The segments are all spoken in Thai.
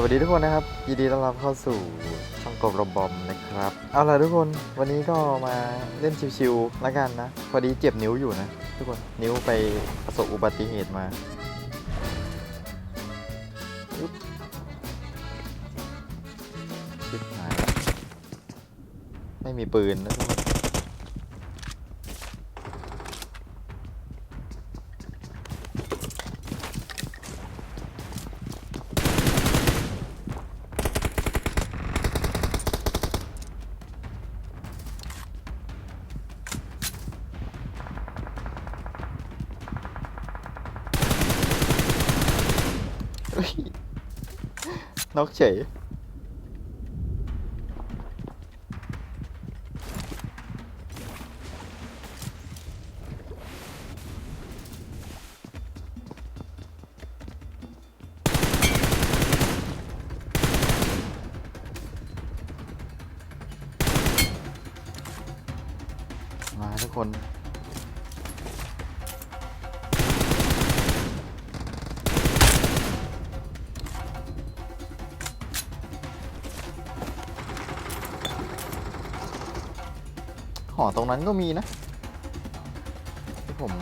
สวัสดีทุกคนนะครับยินดีต้อนรับเข้าสู่ช่องกบรบอมนะครับเอาล่ะทุกคนวันนี้ก็มาเล่นชิวๆแล้วกันนะพอดีเจ็บนิ้วอยู่นะ ทุกคนนิ้วไปประสบอุบัติเหตุมาชิบหายไม่มีปืนนะทุกคน เฮ้ยนกเฉยมาทุกคน หอตรงนั้นก็มีนะที่ผม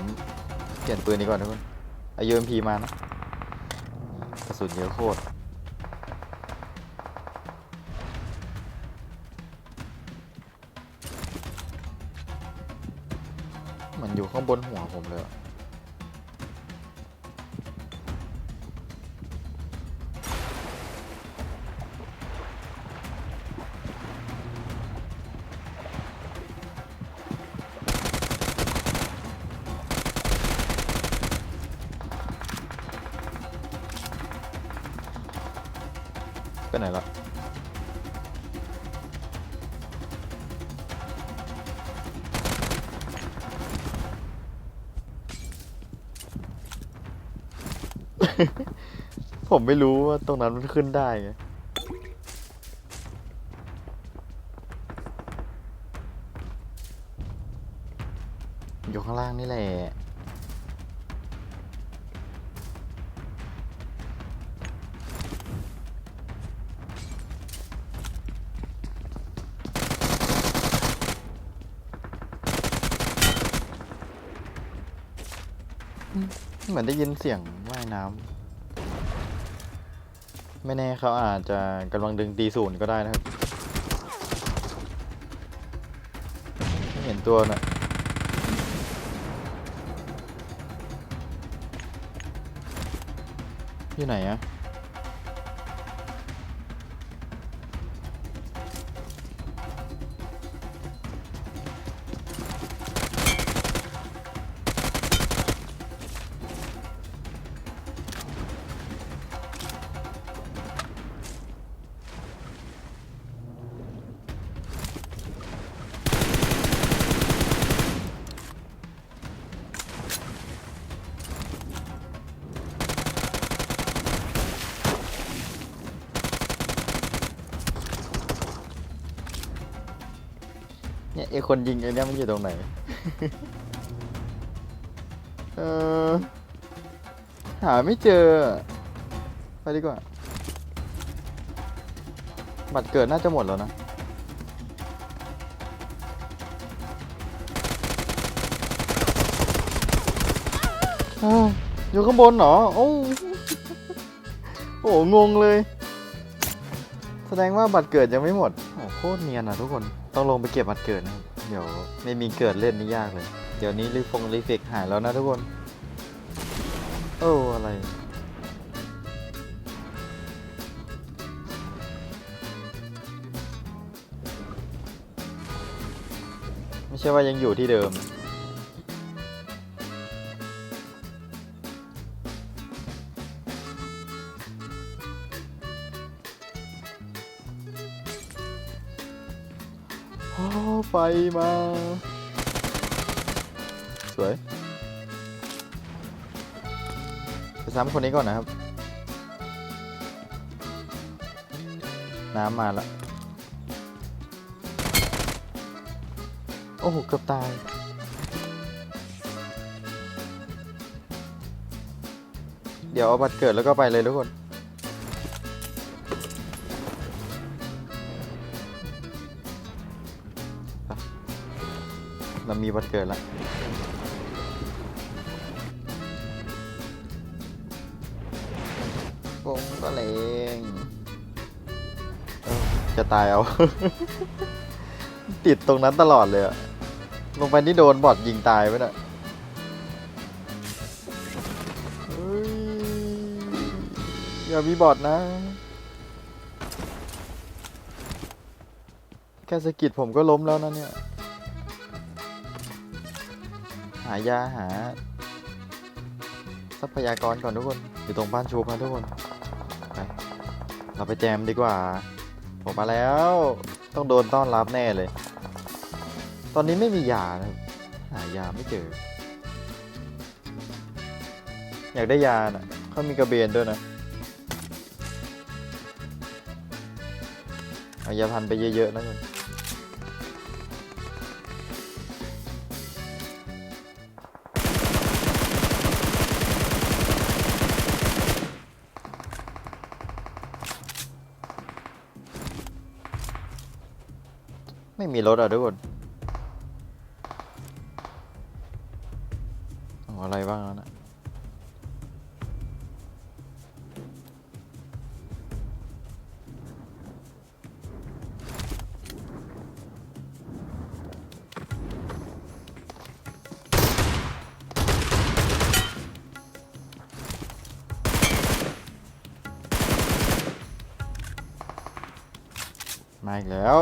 เปลี่ยนปืนดีกว่าทุกคนเอา UMP มานะกระสุนเยอะโคตรมันอยู่ข้างบนหัวผมเลยอะ ไปไหนละผมไม่รู้ว่าตรงนั้นมันขึ้นได้ไงอยู่ข้างล่างนี่แหละ มือนได้ยินเสียงว่ายน้ำไม่แน่เขาอาจจะกำลังดึงตีศูนย์ก็ได้นะครับ ไม่เห็นตัวน่ะอยู่ไหนอะ อคนยิงไอเนี่ยมันอยู่ตรงไหน เออ หาไม่เจอ ไปดีกว่า บัตรเกิดน่าจะหมดแล้วนะ อยู่ข้างบนเหรอ โอ้โอ้งงเลย แสดงว่าบัตรเกิดยังไม่หมด โคตรเนียนอะทุกคนต้องลงไปเก็บบัตรเกิดนะครับเดี๋ยวไม่มีเกิดเล่นนี่ยากเลย เดี๋ยวนี้รีฟงรีเฟกหายแล้วนะทุกคนโอ้อะไรไม่ใช่ว่ายังอยู่ที่เดิม โอ้ไฟมา สวยไปซ้ำคนนี้ก่อนนะครับ น้ำมาล้วโอ้โห เกือบตายเดี๋ยวเอาบัตรเกิดแล้วก็ไปเลยทุกคน เรามีวันเกิดแล้ววงก็เลงเอ้าจะตายเอา ติดตรงนั้นตลอดเลยอะลงไปนี่โดนบอดยิงตายไปน่ะเฮ้ยอย่ามีบอดนะ แค่สะกิดผมก็ล้มแล้วนะเนี่ย หายาหา ทรัพยากรก่อนทุกคน อยู่ตรงบ้านชูนะทุกคนไปเราไปแจมดีกว่า ผมมาแล้ว ต้องโดนต้อนรับแน่เลย ตอนนี้ไม่มียานะหายาไม่เจอ อยากได้ยาน่ะเขามีกระเบนด้วยนะเอายาพันไปเยอะๆนะคุณ ไม่มีรถอะทุกคนอะไรบ้างนะมาอีกแล้ว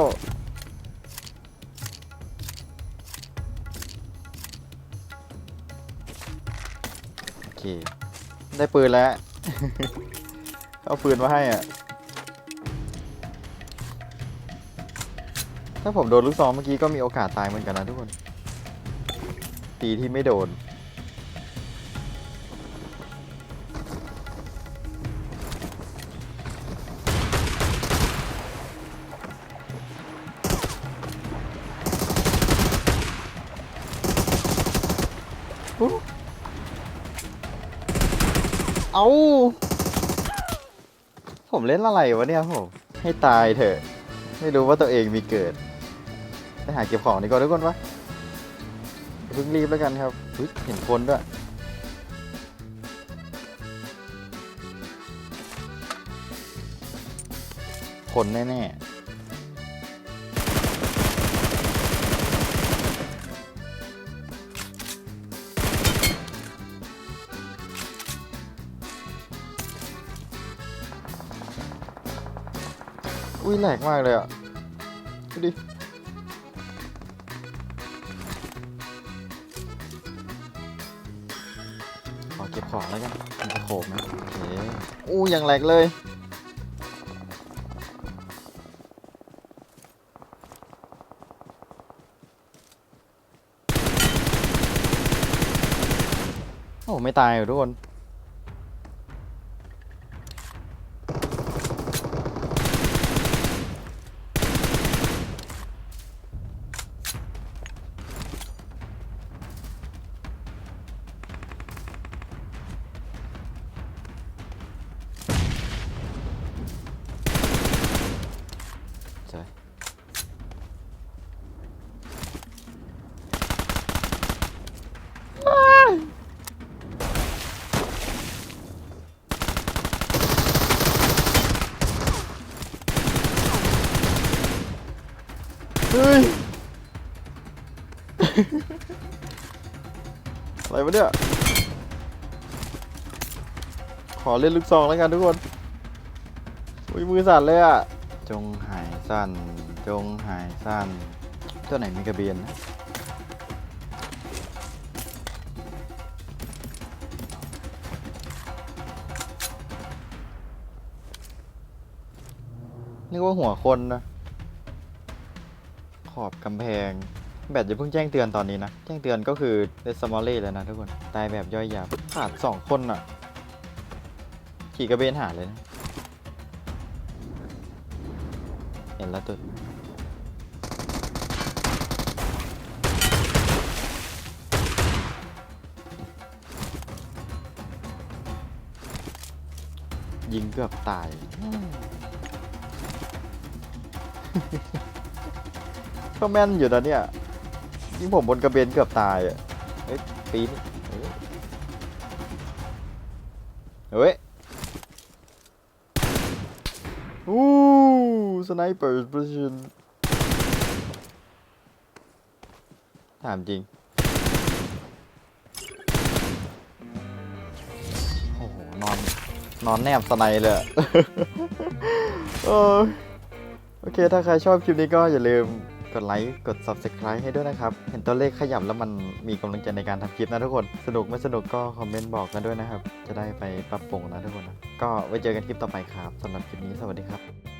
ได้ปืนแล้ว เอาปืนมาให้อะ ถ้าผมโดนลูกซองเมื่อกี้ก็มีโอกาสตายเหมือนกันนะทุกคน ตีที่ไม่โดน ผมเล่นอะไรวะเนี่ยผมให้ตายเถอะ ไม่รู้ว่าตัวเองมีเกิด ไปหาเก็บของดีกว่าทุกคนวะเพิ่งรีบแล้วกันครับเห็นคนด้วยคนแน่ๆ อุ้ยแหลกมากเลยอะดูดิขอเก็บของแล้วกันมันจะโขบนะโอเคอู้ยังแหลกเลยโอ้ไม่ตายเหรอทุกคน อะไรวะเนี่ยขอเล่นลูกซองแล้วกันทุกคนอุ้ยมือสั่นเลยอะจงหายสั้น จงหายสั้นตัวไหนมีกระเบียนนะนึกว่าหัวคนนะ ขอบกำแพง แบตอย่าเพิ่งแจ้งเตือนตอนนี้นะ แจ้งเตือนก็คือเดสมอลเล่แล้วนะทุกคน ตายแบบย่อยยับขาดสองคนอะ ขี่กระเบนหาเลยนะเห็นแล้วตุดยิงเกือบตายก็แม่นอยู่นะเนี่ย ยิงผมบนกระเบนเกือบตายอะเฮ้ยปีนเฮ้ยฮู้สไนเปอร์ประชินถามจริง โอ้โห นอน นอนแนบสไนเลยโอเค ถ้าใครชอบคลิปนี้ก็อย่าลืม กดไลค์ กด Subscribe ให้ด้วยนะครับ เห็นตัวเลขขยับแล้วมันมีกำลังใจในการทำคลิปนะทุกคน สนุกไม่สนุกก็คอมเมนต์บอกกันด้วยนะครับ จะได้ไปปรับปรุงนะทุกคนนะก็ไว้เจอกันคลิปต่อไปครับสำหรับคลิปนี้สวัสดีครับ